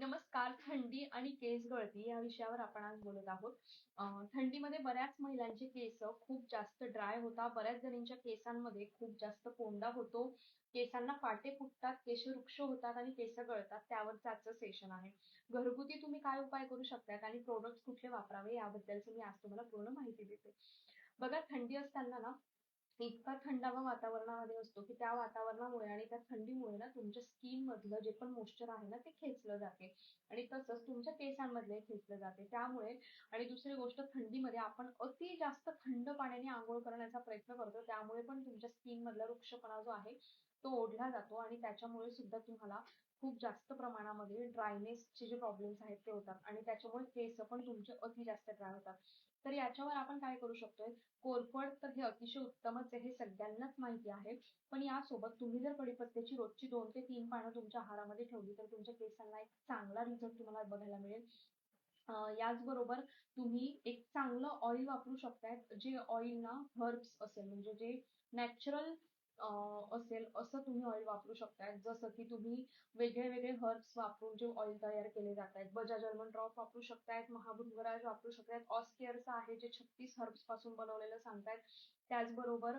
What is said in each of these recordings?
नमस्कार थंडी आणि केस गळती या विषयावर आपण आज बोलत आहोत. थंडीमध्ये बऱ्याच महिलांचे केस खूप जास्त ड्राय होतात. बऱ्याच जणींच्या केसांमध्ये खूप जास्त कोंडा होतो. केसांना पाटे फुटतात केश वृक्ष होतात आणि केस गळतात. त्यावर आजचं सेशन आहे. घरगुती तुम्ही काय उपाय करू शकतात आणि प्रोडक्ट कुठले वापरावे याबद्दलची मी आज तुम्हाला पूर्ण माहिती देते. बघा थंडी असताना ना इतका थंडावा वातावरणामध्ये असतो की त्या वातावरणामुळे आणि त्या थंडीमुळे ना तुमच्या स्किन मधलं जे पण मॉइश्चर आहे ना ते खेचलं जाते. आणि तसंच तुमच्या केसांमधले खेचलं जाते. त्यामुळे आणि दुसरी गोष्ट थंडीमध्ये आपण अति जास्त थंड पाण्याने आंघोळ करण्याचा प्रयत्न करतो. त्यामुळे पण तुमच्या स्किन मधला वृक्षपणा जो आहे तो ओढला जातो आणि त्याच्यामुळे सुद्धा तुम्हाला खूप जास्त प्रमाणामध्ये ड्रायनेसचे जे प्रॉब्लेम्स आहेत ते होतात. आणि त्याच्यामुळे केस पण तुमचे अति जास्त ड्राय होतात. तर याच्यावर आपण काय करू शकतोय? कोरफड तर हे अतिशय उत्तमच आहे हे सगळ्यांनाच माहिती आहे. पण यासोबत तुम्ही जर कडीपत्त्याची रोजची दोन ते तीन पानं तुमच्या आहारामध्ये ठेवली तर तुमच्या केसांना एक चांगला रिझल्ट तुम्हाला बघायला मिळेल. याचबरोबर तुम्ही एक चांगलं ऑइल वापरू शकताय. जे ऑइल ना हर्ब्स असेल म्हणजे जे नॅचरल असेल असं तुम्ही ऑइल वापरू शकताय. जसं की तुम्ही वेगळे वेगळे हर्ब्स वापरून जे ऑइल तयार केले जात आहेत. बजाज आल्मंड ड्रॉप वापरू शकतायत महाभृंगराज वापरू शकतायत. ऑस्केअरचं आहे जे छत्तीस हर्ब्सपासून बनवलेलं सांगतायत. त्याचबरोबर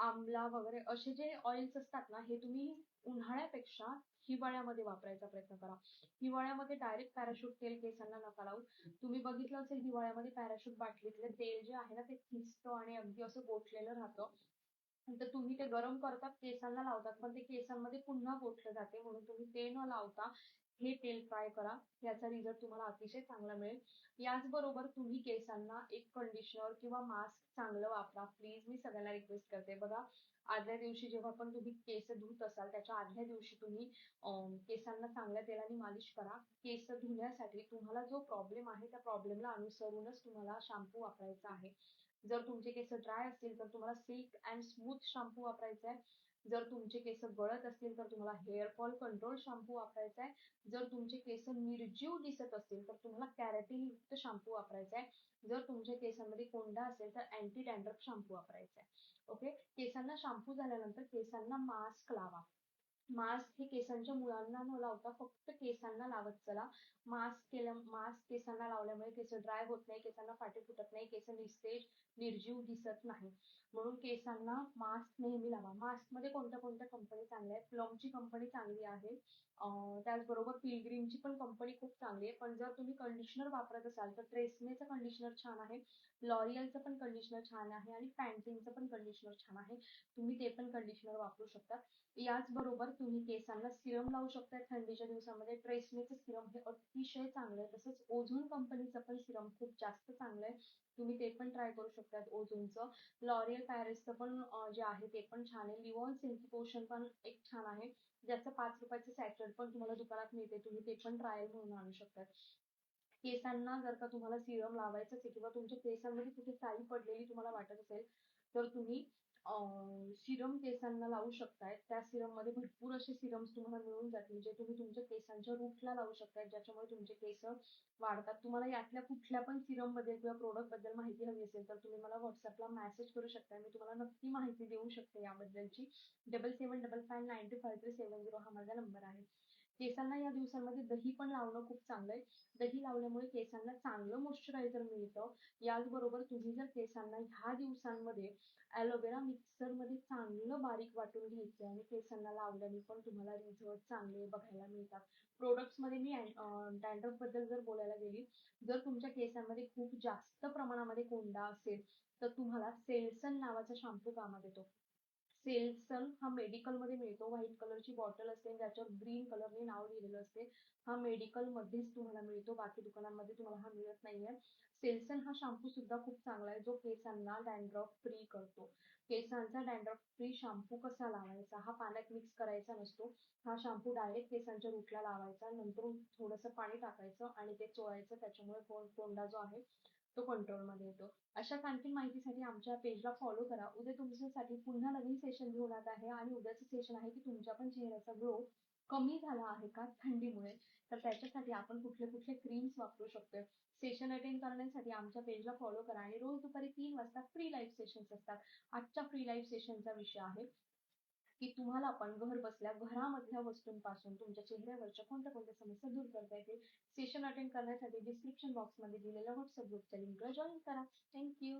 आमला वगैरे असे जे ऑइल्स असतात ना हे तुम्ही उन्हाळ्यापेक्षा हिवाळ्यामध्ये वापरायचा प्रयत्न करा. हिवाळ्यामध्ये डायरेक्ट पॅराशूट तेल केसांना नका लावू. तुम्ही बघितलं असेल हिवाळ्यामध्ये पॅराशूट बाटलीतले तेल जे आहे ना ते खिसतं आणि अगदी असं गोठलेलं राहतं. तर तुम्ही ते गरम करतात केसांना लावतात पण ते केसांमध्ये पुन्हा गोठलं जाते म्हणून तुम्ही ते न लावता हे तेल ट्राय करा. याचा रिझल्ट तुम्हाला अतिशय चांगला मिळेल. याचबरोबर तुम्ही केसांना एक कंडिशनर किंवा मास्क चांगलं वापरा. प्लीज मी सगळ्यांना रिक्वेस्ट करते. बघा आदल्या दिवशी जेव्हा पण तुम्ही केस धुत असाल त्याच्या आदल्या दिवशी तुम्ही केसांना चांगल्या तेलाने मालिश करा. केस धुण्यासाठी तुम्हाला जो प्रॉब्लेम आहे त्या प्रॉब्लेमला अनुसरूनच तुम्हाला शॅम्पू वापरायचा आहे. जर तुमचे केस ड्राय असतील तर तुम्हाला सिल्क अँड स्मूथ शॅम्पू वापरायचा आहे जर तुमचे केस गळत असतील तर तुम्हाला हेअर फॉल कंट्रोल शॅम्पू वापरायचा आहे जर तुमचे केस निर्जीव दिसत असतील तर तुम्हाला कॅरेटीन युक्त शॅम्पू वापरायचा आहे जर तुमच्या केसांमध्ये कोंडा असेल तर अँटी डॅन्ड्रफ शॅम्पू वापरायचा आहे ओके केसांना शॅम्पू झाल्यानंतर केसांना मास्क लावा. मास्क हे केसांच्या मुळांना न लावता फक्त केसांना लावत चला. मास्क केल्या मास्क केसांना लावल्यामुळे केस ड्राय होत नाही केसांना फाटे फुटत नाही केस निस्तेज निर्जीव दिसत नाही. म्हणून केसांना मास्क नेहमी लावा. मास्कमध्ये कोणत्या कोणत्या कंपनी चांगल्या आहेत? प्लमची कंपनी चांगली आहे. त्याचबरोबर पिलग्रीमची पण कंपनी खूप चांगली आहे. पण जर तुम्ही कंडिशनर वापरत असाल तर ट्रेसमेचं कंडिशनर छान आहे. लॉरियलचं पण कंडिशनर छान आहे. आणि पॅन्टीनचं पण कंडिशनर छान आहे. तुम्ही ते पण कंडिशनर वापरू शकता. याचबरोबर तुम्ही केसांना सिरम लावू शकता थंडीच्या दिवसामध्ये. ट्रेसमेचं सिरम हे अतिशय चांगलं आहे. तसंच ओझोन कंपनीचं पण सिरम खूप जास्त चांगलं आहे. तुम्ही ते पण ट्राय करू शकता ओझोनचं. लॉरियल पॅरिसचं पण जे आहे ते पण छान आहे. लिवॉन सिल्की पोशन पण एक छान आहे. ज्याचं पाच रुपयाचं सॅटर पण तुम्हाला दुकानात मिळते. तुम्ही ते पण ट्रायल म्हणून आणू शकता केसांना जर का तुम्हाला सिरम लावायचं असेल किंवा तुमच्या केसांमध्ये कुठे साई पडलेली तुम्हाला वाटत असेल तर तुम्ही सिरम केसांना लावू शकताय त्या सिरममध्ये भरपूर असे सिरम्स तुम्हाला मिळून जातील जे तुम्ही तुमच्या केसांच्या रूटला लावू शकताय ज्याच्यामुळे तुमचे केस वाढतात. तुम्हाला यातल्या कुठल्या पण सिरमबद्दल किंवा प्रोडक्टबद्दल माहिती हवी असेल तर तुम्ही मला व्हॉट्सअपला मेसेज करू शकता मी तुम्हाला नक्की माहिती देऊ शकते याबद्दलची. Double seven double five nine two five three seven zero हा माझा नंबर आहे. केसांना या दिवसांमध्ये दही पण लावणं खूप चांगलं आहे दही लावल्यामुळे केसांना चांगलं मॉइश्चरायझर मिळतं. याचबरोबर तुम्ही जर केसांना ह्या दिवसांमध्ये ॲलोवेरा मिक्सरमध्ये चांगलं बारीक वाटून घ्यायचं आणि केसांना लावल्याने पण तुम्हाला रिझल्ट चांगले बघायला मिळतात. प्रोडक्ट्समध्ये मी डॅन्ड्रफबद्दल जर बोलायला गेली जर तुमच्या केसांमध्ये खूप जास्त प्रमाणामध्ये कोंडा असेल तर तुम्हाला सेल्सन नावाचा शॅम्पू कामात येतो. सेल्सन हा मेडिकलमध्ये मिळतो. व्हाईट कलरची बॉटल असते ज्याच्यावर ग्रीन कलरने नाव लिहिलेलं असते. हा मेडिकल मध्येच तुम्हाला मिळतो. बाकी दुकानांमध्ये तुम्हाला हा मिळत नाहीये. सेल्सन हा शॅम्पू सुद्धा खूप चांगला आहे. जो केसांना डॅन्ड्रफ फ्री करतो. केसांचा डॅन्ड्रफ फ्री शॅम्पू कसा लावायचा? हा पाण्यात मिक्स करायचा नसतो. हा शॅम्पू डायरेक्ट केसांच्या रूटला लावायचा. नंतर थोडंसं पाणी टाकायचं आणि ते चोळायचं. त्याच्यामुळे कोंडा जो आहे तो कंट्रोलमध्ये येतो. अशाच आणखी माहितीसाठी आमच्या पेजला फॉलो करा. उद्या तुमच्यासाठी पुन्हा नवीन सेशन घेऊन येत आहे आणि उद्याचं सेशन आहे की तुमच्या पण चेहऱ्याचा ग्लो कमी झाला आहे का थंडीमुळे? तर त्याच्यासाठी आपण कुठले कुठले क्रीम्स वापरू शकतो सेशन अटेंड करण्यासाठी आमच्या पेजला फॉलो करा. आणि रोज दुपारी तीन वाजता फ्री लाईव्ह सेशन्स असतात. आजच्या फ्री लाईव्ह सेशनचा विषय आहे. की तुम्हाला पण घर बसल्या घरामधल्या वस्तूंपासून तुमच्या चेहऱ्यावरच्या कोणत्या कोणत्या समस्या दूर करता येतील सेशन अटेंड करण्यासाठी डिस्क्रिप्शन बॉक्समध्ये दिलेल्या व्हॉट्सअप ग्रुपच्या लिंकला जॉईन करा. थँक्यू